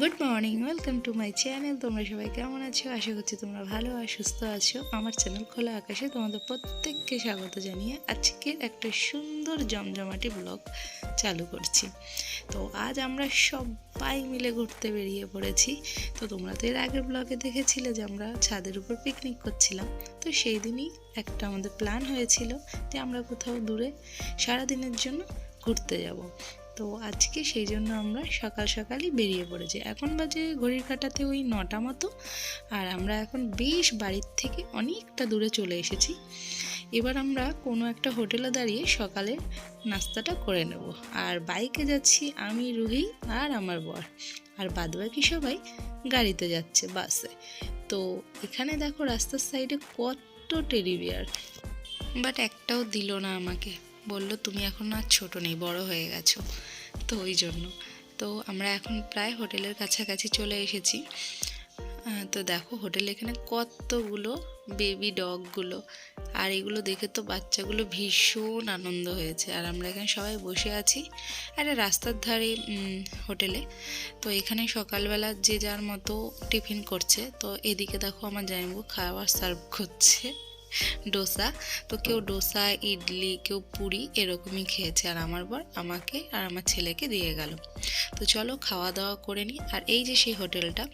Good morning welcome to my channel তোমরা সবাই কেমন আছো? আশা করছি তোমরা ভালো আর সুস্থ আছো। আমার চ্যানেল খোলা আকাশে তোমাদের প্রত্যেককে স্বাগত জানিয়ে আজকের একটা সুন্দর জমজমাটি ব্লগ চালু করছি। তো আজ আমরা সবাই মিলে ঘুরতে বেরিয়ে পড়েছি। তো তোমরা তো এর আগের ব্লগে দেখেছিলে যে আমরা ছাদের উপর পিকনিক করছিলাম। তো সেই দিনই একটা আমাদের প্ল্যান হয়েছিল যে আমরা কোথাও দূরে সারাদিনের জন্য ঘুরতে যাব। তো আজকে সেই জন্য আমরা সকাল সকালই বেরিয়ে পড়েছি। এখন বাজে ঘড়ির কাটাতে ওই নটা মতো আর আমরা এখন বেশ বাড়ির থেকে অনেকটা দূরে চলে এসেছি। এবার আমরা কোনো একটা হোটেলে দাঁড়িয়ে সকালে নাস্তাটা করে নেব। আর বাইকে যাচ্ছি আমি, রুহি আর আমার বর। আর বাদবাকি সবাই গাড়িতে যাচ্ছে বাসে। তো এখানে দেখো রাস্তার সাইডে কত টেডি বিয়ার। বাট একটাও দিল না আমাকে। বলল, তুমি এখন আর ছোট নেই, বড় হয়ে গেছো। তো ওই জন্য। তো আমরা এখন প্রায় হোটেলের কাছাকাছি চলে এসেছি। তো দেখো হোটেলে এখানে কতগুলো বেবি ডগগুলো। আর এগুলো দেখে তো বাচ্চাগুলো ভীষণ আনন্দ হয়েছে। আর আমরা এখানে সবাই বসে আছি একটা রাস্তার ধারে হোটেলে। তো এখানে সকালবেলা যে যার মতো টিফিন করছে। তো এদিকে দেখো আমার জামাইবু খাবার সার্ভ করছে। ডোসা। তো কেউ ডোসা, ইডলি, কেউ পুরি এরকমই খেয়েছে। আর আমার বর আমাকে আর আমার ছেলেকে দিয়ে গেল। তো চলো খাওয়া দাওয়া করে নিই। আর এই যে সেই হোটেলটা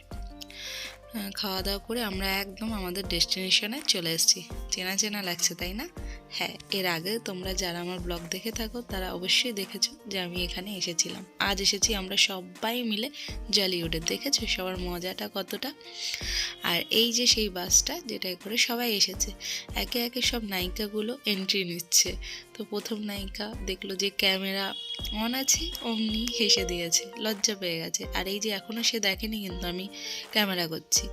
খাওয়া দাওয়া করে আমরা একদম আমাদের ডেস্টিনেশনে চলে এসেছি। চেনা চেনা লাগছে, তাই না? হ্যাঁ এর আগে তোমরা যারা আমার ব্লগ দেখে থাকো, তারা অবশ্যই দেখেছ যে আমি এখানে এসেছিলাম। আজ এসেছি আমরা সবাই মিলে জলিউডে দেখেছ সবার মজাটা কতটা? আর এই যে সেই বাসটা যেটায় করে সবাই এসেছে, একে একে সব নায়িকাগুলো এন্ট্রি নিচ্ছে। তো প্রথম নায়িকা দেখল যে ক্যামেরা অন আছে, অমনি হেসে দিয়েছে, লজ্জা পেয়ে গেছে। আর এই যে এখনও সে দেখেনি কিন্তু আমি ক্যামেরা করছি।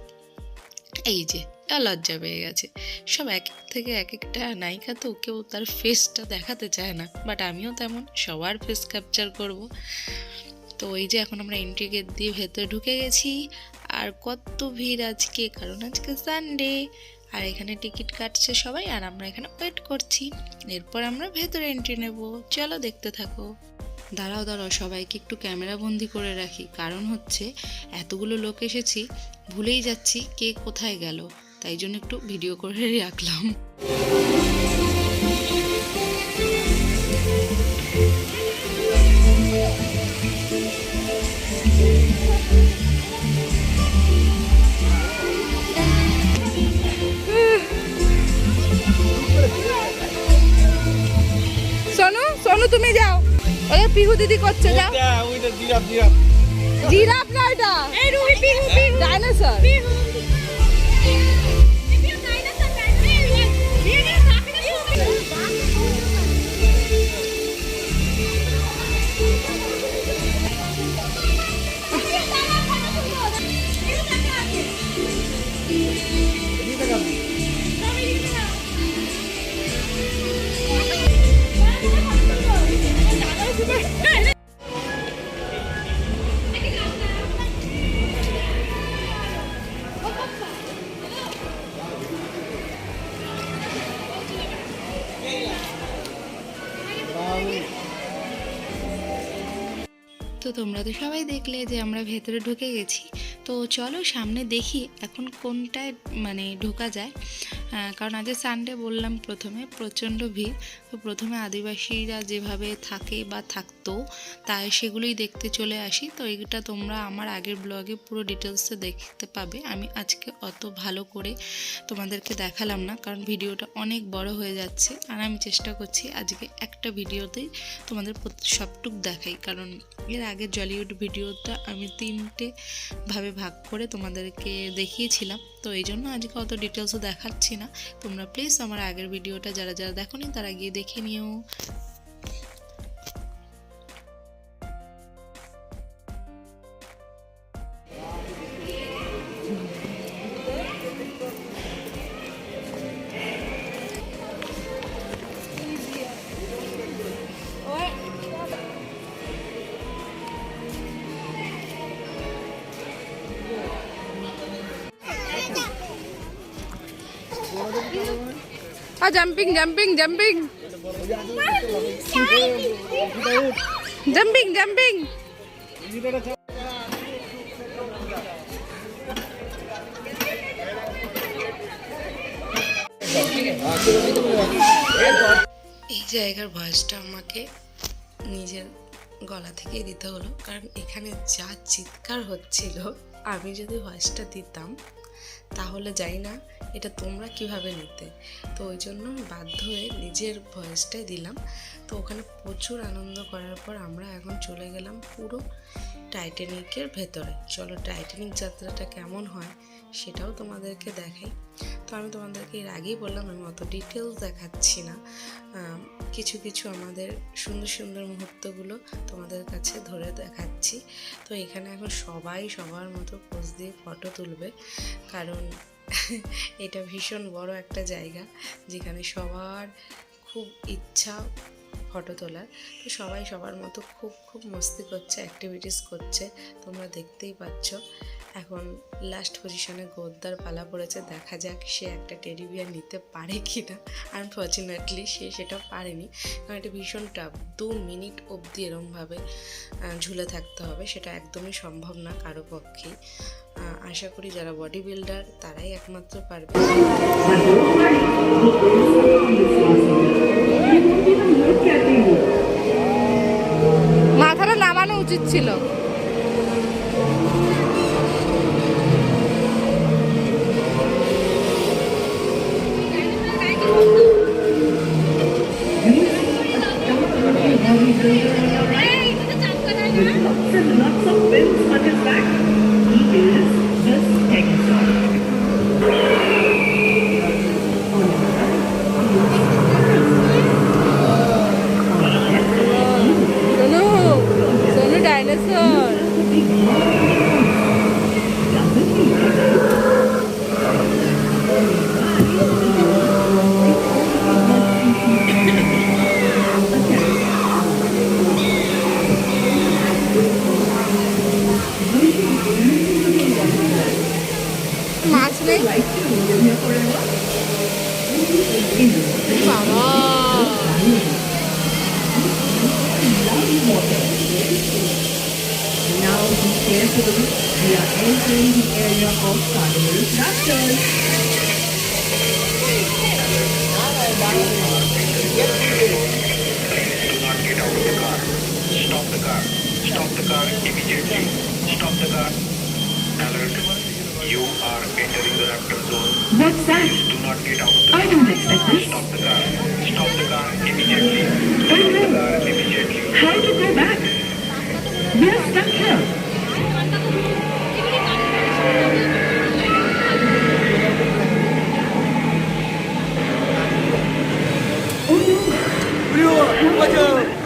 এই যে লজ্জা পেয়ে গেছে। সব এক থেকে এক একটা নায়িকা তো কেউ তার ফেসটা দেখাতে চায় না বাট আমিও তেমন, সবার ফেস ক্যাপচার করব। তো ওই যে এখন আমরা এন্ট্রি গেট দিয়ে ভেতরে ঢুকে গেছি, আর কত ভিড় আজকে, কারণ আজকে সানডে আর এখানে টিকিট কাটছে সবাই, আর আমরা এখানে ওয়েট করছি। এরপর আমরা ভেতরে এন্ট্রি নেব, চলো দেখতে থাকো। দাঁড়াও দাঁড়াও, সবাইকে একটু ক্যামেরা বন্দি করে রাখি। কারণ হচ্ছে, এতগুলো লোক এসেছি, ভুলেই যাচ্ছি কে কোথায় গেল। তাই জন্য একটু ভিডিও করে রাখলাম। তুমি যাও। ওই পিহু দিদি করছে যা ওইটা জিরাফ জিরাফ। জিরাফ না এটা এই রুহি পিহু পিহু। ডাইনোসর। তো তোমরা তো সবাই দেখলে যে আমরা ভেতরে ঢুকে গেছি। তো চলো সামনে দেখি এখন কোনটায় মানে ঢোকা যায়। কারণ আজকে সানডে বললাম প্রথমে, প্রচণ্ড ভিড়। তো প্রথমে আদিবাসীরা যেভাবে থাকে বা থাকতো, তাই সেগুলোই দেখতে চলে আসি। তো এইটা তোমরা আমার আগের ব্লগে পুরো ডিটেলসে দেখতে পাবে। আমি আজকে অত ভালো করে তোমাদেরকে দেখালাম না, কারণ ভিডিওটা অনেক বড় হয়ে যাচ্ছে। আর আমি চেষ্টা করছি আজকে একটা ভিডিওতেই তোমাদের সবটুক দেখাই। কারণ এর আগে জলিউড ভিডিওটা আমি তিনটে ভাবে ভাগ করে তোমাদেরকে দেখিয়েছিলাম। তো এই জন্য আজকে অত ডিটেলসও দেখাচ্ছি না। তোমরা প্লিজ আমার আগের ভিডিওটা যারা যারা দেখোনি, তারা গিয়ে দেখে নিও। Jumping jumping jumping jumping jumping এই জায়গার ভয়েসটা আমাকে নিজের গলা থেকেই দিতে হলো, কারণ এখানে যা চিৎকার হচ্ছিল, আমি যদি ভয়েসটা দিতাম তাহলে যাই না, এটা তোমরা কীভাবে নিতে? তো ওই জন্য আমি বাধ্য হয়ে নিজের ভয়েসটাই দিলাম। তো ওখানে প্রচুর আনন্দ করার পর আমরা এখন চলে গেলাম পুরো টাইটানিকের ভেতরে। চলো টাইটানিক যাত্রাটা কেমন হয়? সেটাও তোমাদেরকে দেখাই। তো আমি তোমাদেরকে এর আগেই বললাম, আমি অত ডিটেলস দেখাচ্ছি না। কিছু কিছু আমাদের সুন্দর সুন্দর মুহূর্তগুলো তোমাদের কাছে ধরে দেখাচ্ছি। তো এখানে এখন সবাই সবার মতো পোজ দিয়ে ফটো তুলবে। কারণ এটা ভীষণ বড় একটা জায়গা, যেখানে সবার খুব ইচ্ছা ফটো তোলার। তো সবাই সবার মতো খুব খুব মস্তি করছে অ্যাক্টিভিটিস করছে। তোমরা দেখতেই পাচ্ছ। এখন লাস্ট পজিশনে গোদ্দার পালা পড়েছে, দেখা যাক সে একটা টেডি বিয়ার নিতে পারে কি না আনফর্চুনেটলি সে সেটা পারেনি। কারণ এটা ভীষণ টাফ দু মিনিট অবধি এরমভাবে ঝুলে থাকতে হবে, সেটা একদমই সম্ভব না কারও পক্ষেই। আশা করি যারা বডি বিল্ডার তারাই একমাত্র পারবে। মাথাটা নামানো উচিত ছিল। The area of carnivorous raptors. Do not get out of the car. Stop the car. Stop the car immediately. Stop the car. Alert. You are entering the raptor zone. What's that? Please do not get out of the I car. don't expect this. Stop the car. Stop the car immediately. Stop the car immediately. How to go back? We are stuck here. 우리와 맞아.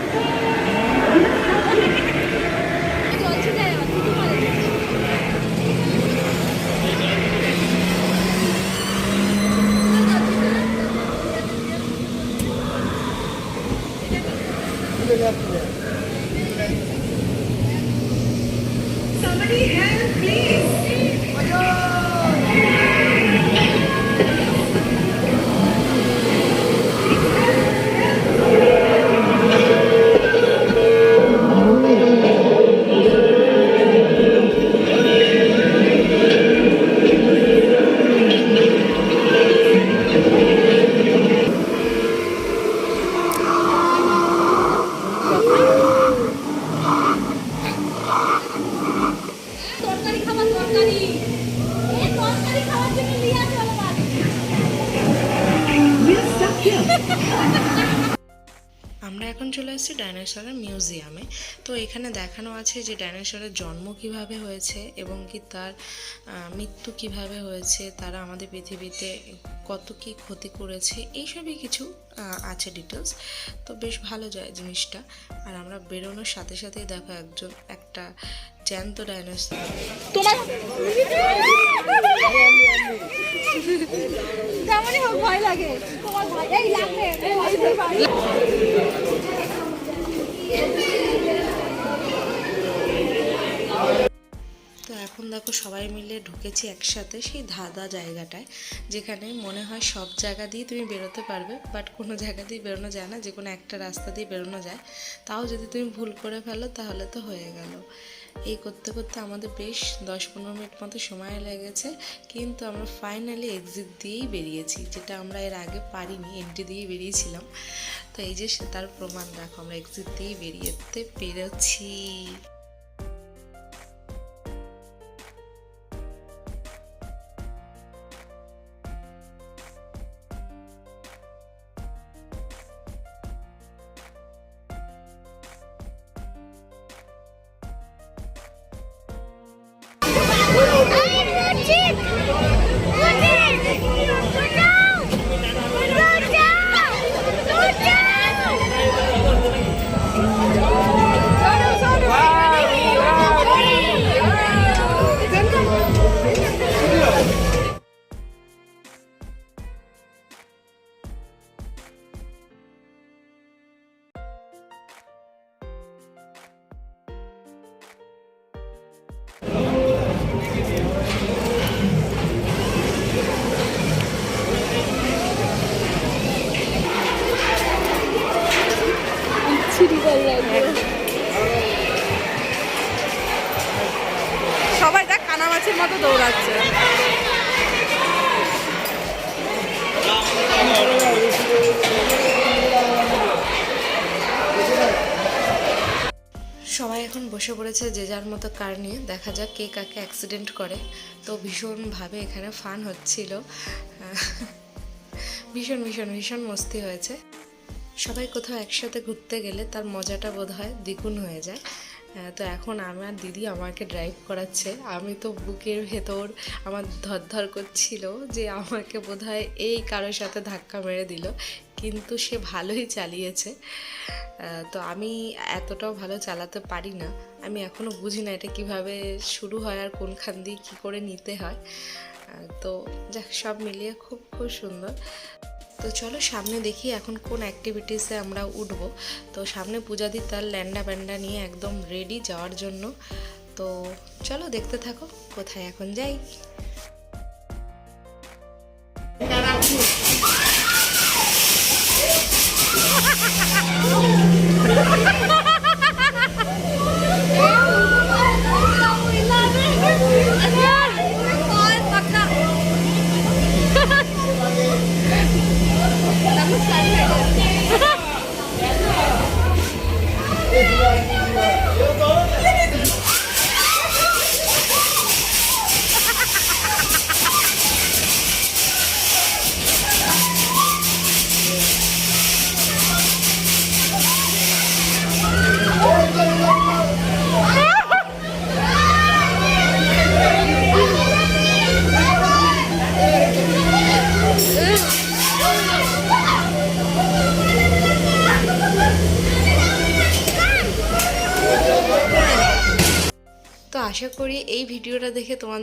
এখন চলে এসেছি ডাইনোসরের মিউজিয়ামে। তো এখানে দেখানো আছে যে ডাইনোসরের জন্ম কীভাবে হয়েছে এবং কি তার মৃত্যু কীভাবে হয়েছে তারা আমাদের পৃথিবীতে কত কি ক্ষতি করেছে এইসবই কিছু আছে ডিটেলস তো বেশ ভালো যায় জিনিসটা। আর আমরা বেরোনোর সাথে সাথেই দেখো একজন একটা জ্যান্ত ডাইনোসর। তোমার তেমনই ভয় লাগে। তোমার ভয় এই লাগবে। তো এখন দেখো সবাই মিলে ঢুকেছি একসাথে সেই ধাঁধা জায়গাটায়, যেখানে মনে হয় সব জায়গা দিয়ে তুমি বেরোতে পারবে বাট কোনো জায়গা দিয়ে বেরোনো যায় না যে কোনো একটা রাস্তা দিয়ে বেরোনো যায়। তাও যদি তুমি ভুল করে ফেলো, তাহলে তো হয়ে গেল। এই করতে করতে আমাদের বেশ দশ পনেরো মিনিট মতো সময় লেগেছে, কিন্তু আমরা ফাইনালি এক্সিট দিয়েই বেরিয়েছি, যেটা আমরা এর আগে পারিনি এন্ট্রি দিয়েই বেরিয়েছিলাম। তো এই যে সে তার প্রমাণ দেখো আমরা এক্সিট দিয়ে বেরিয়েতে পেরেছি সবাই এখন বসে পড়েছে যে যার মতো কার নিয়ে। দেখা যাক কে কাকে অ্যাক্সিডেন্ট করে। তো ভীষণভাবে এখানে ফান হচ্ছিল। ভীষণ ভীষণ ভীষণ মস্তি হয়েছে। সবাই কোথাও একসাথে ঘুরতে গেলে তার মজাটা বোধ হয় দ্বিগুণ হয়ে যায়। তো এখন আমার দিদি আমাকে ড্রাইভ করাচ্ছে। আমি তো বুকের ভেতর আমার ধরধর করছিল যে আমাকে বোধহয় এই কারোর সাথে ধাক্কা মেরে দিল, কিন্তু সে ভালোই চালিয়েছে। তো আমি এতটাও ভালো চালাতে পারি না। আমি এখনও বুঝি না এটা কীভাবে শুরু হয় আর কোনখান দিয়ে কী করে নিতে হয়। তো যাক, সব মিলিয়ে খুব খুব সুন্দর। তো চলো সামনে দেখি এখন কোন অ্যাক্টিভিটিসে আমরা উঠব। তো সামনে পূজাদি তার ল্যান্ডা ব্যান্ডা নিয়ে একদম রেডি যাওয়ার জন্য। তো চলো দেখতে থাকো, কোথায় এখন যাই।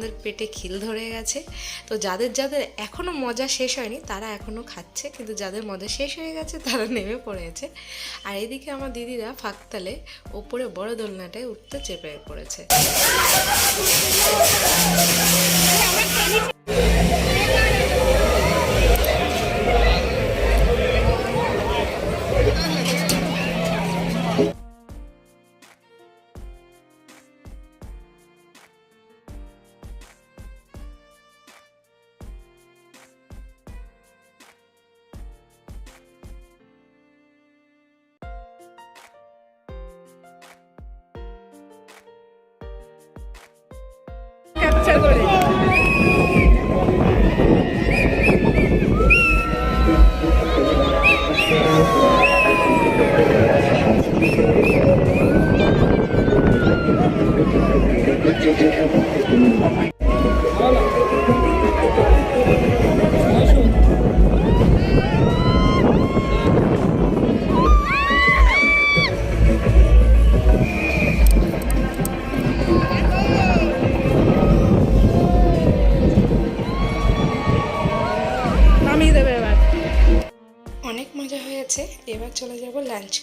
দেখে তোমাদের পেটে খিল ধরে গেছে। তো যাদের যাদের এখনও মজা শেষ হয়নি, তারা এখনও খাচ্ছে। কিন্তু যাদের মজা শেষ হয়ে গেছে, তারা নেমে পড়েছে। আর এদিকে আমার দিদিরা ফাঁকতালে ওপরে বড় দোলনাটায় উঠতে চেপে পড়েছে।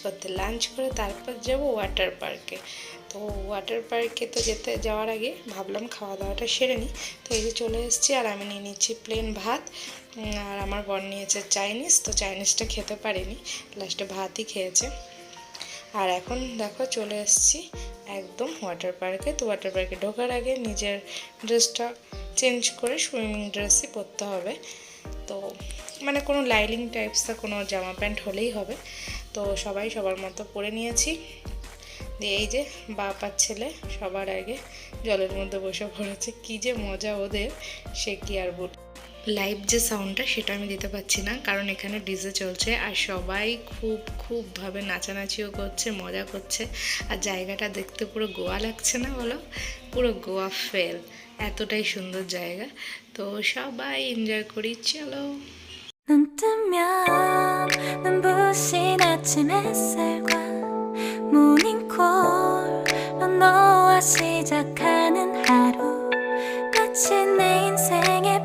করতে লাঞ্চ করে তারপর যাব ওয়াটার পার্কে তো ওয়াটার পার্কে তো যেতে, যাওয়ার আগে ভাবলাম খাওয়া দাওয়াটা সেরে নিই। তো এই যে চলে এসেছি আর আমি নিয়ে নিচ্ছি প্লেন ভাত আর আমার বর নিয়েছে চাইনিজ তো চাইনিজটা খেতে পারিনি লাস্টে ভাতই খেয়েছে। আর এখন দেখো চলে এসেছি একদম ওয়াটার পার্কে তো ওয়াটার পার্কে ঢোকার আগে নিজের ড্রেসটা চেঞ্জ করে সুইমিং ড্রেসই পরতে হবে। তো মানে কোনো লাইলিং টাইপসটা কোনো জামা প্যান্ট হলেই হবে। তো সবাই সবার মতো পরে নিয়েছি। দিয়ে এই যে বাপ আর ছেলে সবার আগে জলের মধ্যে বসে পড়েছে। কি যে মজা ওদের, সে কি আর বল লাইভ যে সাউন্ডটা সেটা আমি দিতে পারছি না, কারণ এখানে ডিজে চলছে আর সবাই খুব খুবভাবে নাচানাচিও করছে, মজা করছে। আর জায়গাটা দেখতে পুরো গোয়া লাগছে না বলো? পুরো গোয়া ফেল এতটাই সুন্দর জায়গা। তো সবাই এনজয় করি, চলো। 눈 뜨면 눈부신 아침 햇살과 모닝콜로 너와 시작하는 하루. 마치 내 인생의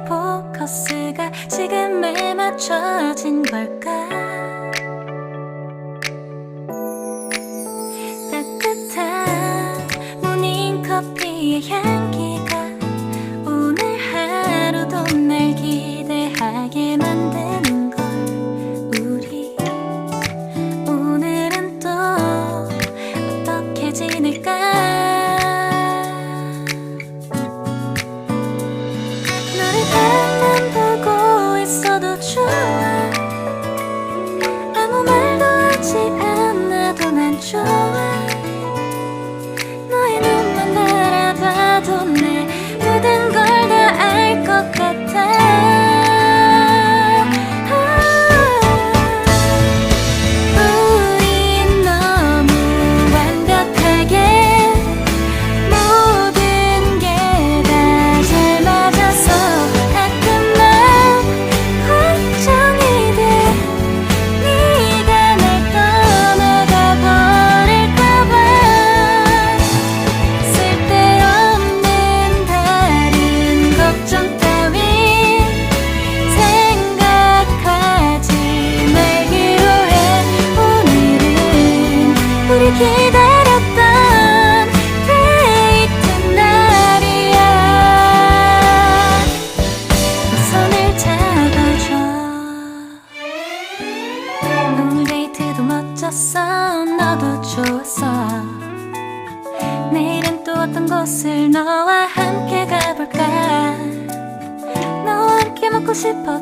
싶어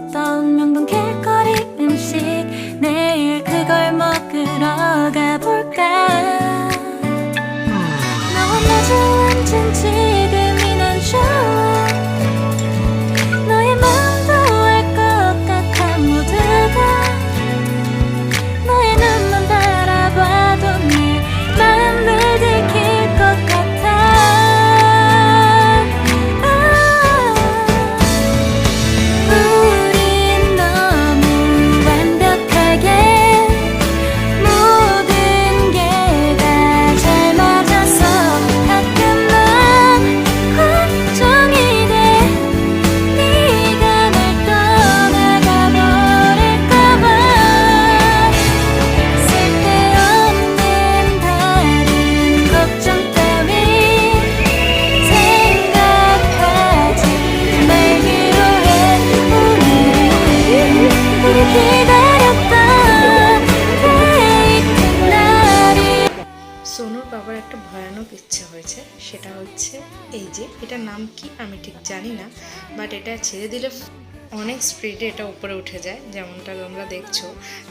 অনেক স্পিডে এটা উপরে উঠে যায়, যেমনটা তোমরা দেখছ।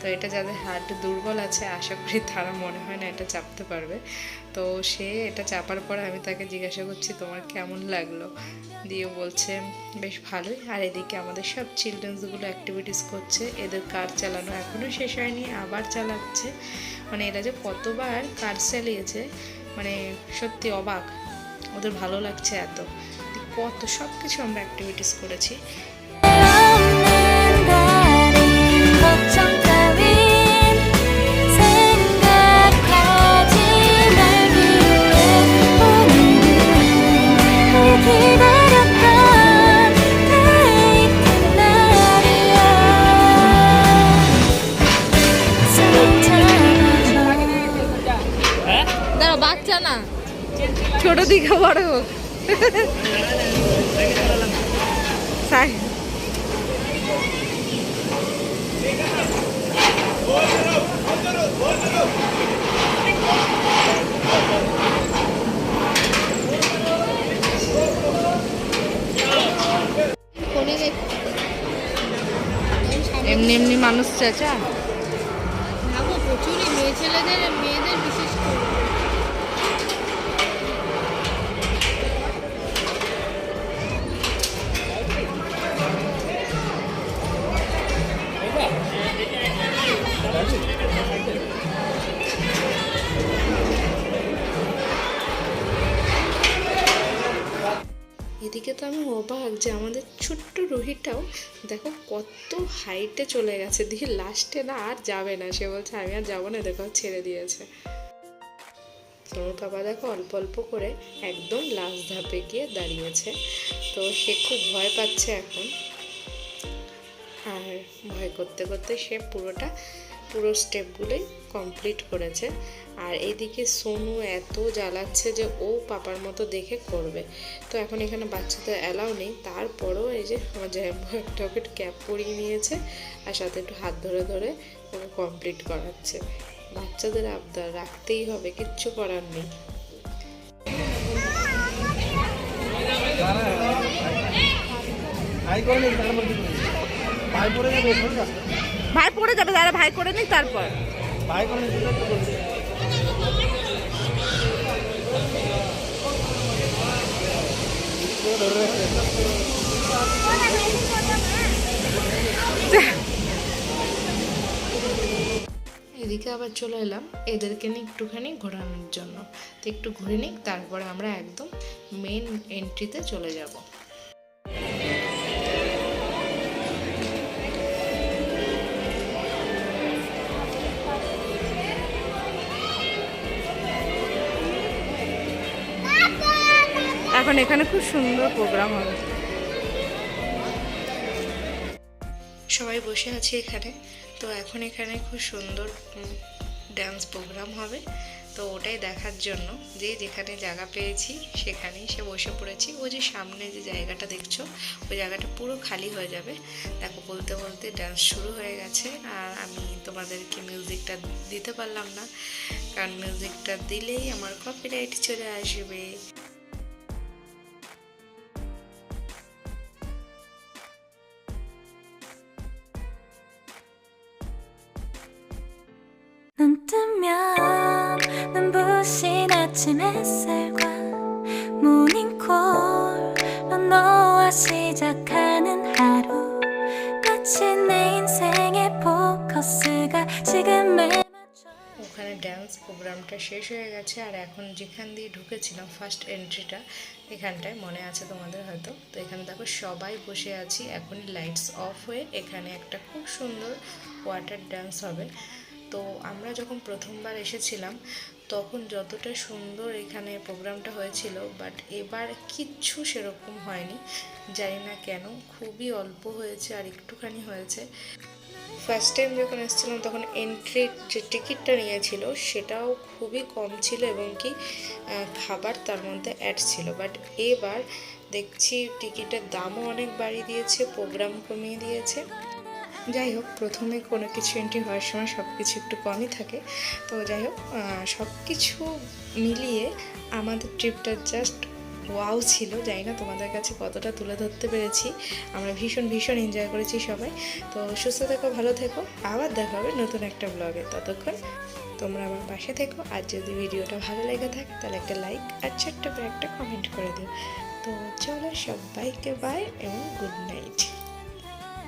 তো এটা যাদের হার্ট দুর্বল আছে, আশা করি তারা মনে হয় না এটা চাপতে পারবে। তো সে এটা চাপার পর আমি তাকে জিজ্ঞাসা করছি, তোমার কেমন লাগল? দিয়ে বলছে, বেশ ভালোই। আর এদিকে আমাদের সব চিলড্রেন্সগুলো অ্যাক্টিভিটিস করছে। এদের কার চালানো এখনও শেষ হয়নি, আবার চালাচ্ছে। মানে এরা যে কতবার কার চালিয়েছে মানে সত্যি অবাক। ওদের ভালো লাগছে এত। কত সব কিছু আমরা অ্যাক্টিভিটিস করেছি। ছোট দিকে বড় হোক। এমনি এমনি মানুষ চেঁচা। প্রচুর মেয়ে ছেলেদের অবাক যে আমাদের ছোট্ট রুহিটাও দেখো কত হাইটে চলে গেছে। দিয়ে লাস্টে না আর যাবে না। সে বলছে, আমি আর যাব না, দেখো ছেড়ে দিয়েছে। তোমার বাবা দেখো অল্প অল্প করে একদম লাস্ট ধাপে গিয়ে দাঁড়িয়েছে। তো সে খুব ভয় পাচ্ছে এখন। আর ভয় করতে করতে সে পুরোটা, পুরো স্টেপগুলোই কমপ্লিট করেছে। আর এইদিকে সোনু এত জ্বালাচ্ছে যে ও পাপার মতো দেখে করবে। তো এখন এখানে বাচ্চাদের অ্যালাউ নেই। তারপরেও এই যে আমার একটা ওকে ক্যাপ পরিয়ে নিয়েছে আর সাথে একটু হাত ধরে ধরে ওকে কমপ্লিট করাচ্ছে। বাচ্চাদের আবদার রাখতেই হবে কিচ্ছু করার নেই। ভাই পড়ে যাবে দাদা ভাই করে নিক তারপর। এদিকে আবার চলে এলাম, এদেরকে নিয়ে একটুখানি ঘোরানোর জন্য। তো একটু ঘুরে নিক, তারপরে আমরা একদম মেন এন্ট্রিতে চলে যাব। এখন এখানে খুব সুন্দর প্রোগ্রাম হবে। সবাই বসে আছে এখানে, তো এখন এখানে খুব সুন্দর ড্যান্স প্রোগ্রাম হবে। তো ওটাই দেখার জন্য যে যেখানে জায়গা পেয়েছি, সেখানেই সে বসে পড়েছি। ওই যে সামনে যে জায়গাটা দেখছ, ওই জায়গাটা পুরো খালি হয়ে যাবে। দেখো, বলতে বলতে ডান্স শুরু হয়ে গেছে, আর আমি তোমাদেরকে মিউজিকটা দিতে পারলাম না, কারণ মিউজিকটা দিলেই আমার কপিরাইট চলে আসবে। 아침 햇살과 모닝콜로 너와 시작하는 하루 마치 내 인생의 포커스가 지금에 맞춰 ওখানে ড্যান্স প্রোগ্রামটা শেষ হয়ে গেছে আর এখন যেখান দিয়ে ঢুকেছিলাম ফার্স্ট এন্ট্রিটা এখানটায় মনে আছে তোমাদের হয়তো তো এখানে দেখো সবাই বসে আছি এখনই লাইটস অফ হয়ে এখানে একটা খুব সুন্দর ওয়াটার ড্যান্স হবে তো আমরা যখন প্রথমবার এসেছিলাম তখন যতটা সুন্দর এখানে প্রোগ্রামটা হয়েছিল বাট এবার কিচ্ছু সেরকম হয়নি। জানি না কেন, খুবই অল্প হয়েছে আর একটুখানি হয়েছে। ফার্স্ট টাইম যখন এসেছিলাম, তখন এন্ট্রির যে টিকিটটা নিয়েছিল, সেটাও খুবই কম ছিল এবং কি খাবার তার মধ্যে অ্যাড ছিল। বাট এবার দেখছি টিকিটের দামও অনেক বাড়িয়ে দিয়েছে প্রোগ্রাম কমিয়ে দিয়েছে। যাই হোক, প্রথমে কোনো কিছু এন্ট্রি হওয়ার সময় সব কিছু একটু কমই থাকে। তো যাই হোক সব কিছু মিলিয়ে আমাদের ট্রিপটা জাস্ট ওয়াও ছিল। জানি না তোমাদের কাছে কতটা তুলে ধরতে পেরেছি। আমরা ভীষণ ভীষণ এনজয় করেছি সবাই। তো সুস্থ থেকো, ভালো থেকো। আবার দেখা হবে নতুন একটা ব্লগে ততক্ষণ তোমরা আমার পাশে থেকো। আর যদি ভিডিওটা ভালো লেগে থাকে, তাহলে একটা লাইক আর ছোট্ট একটা কমেন্ট করে দিও। তো চলো সবাইকে বাই এবং গুড নাইট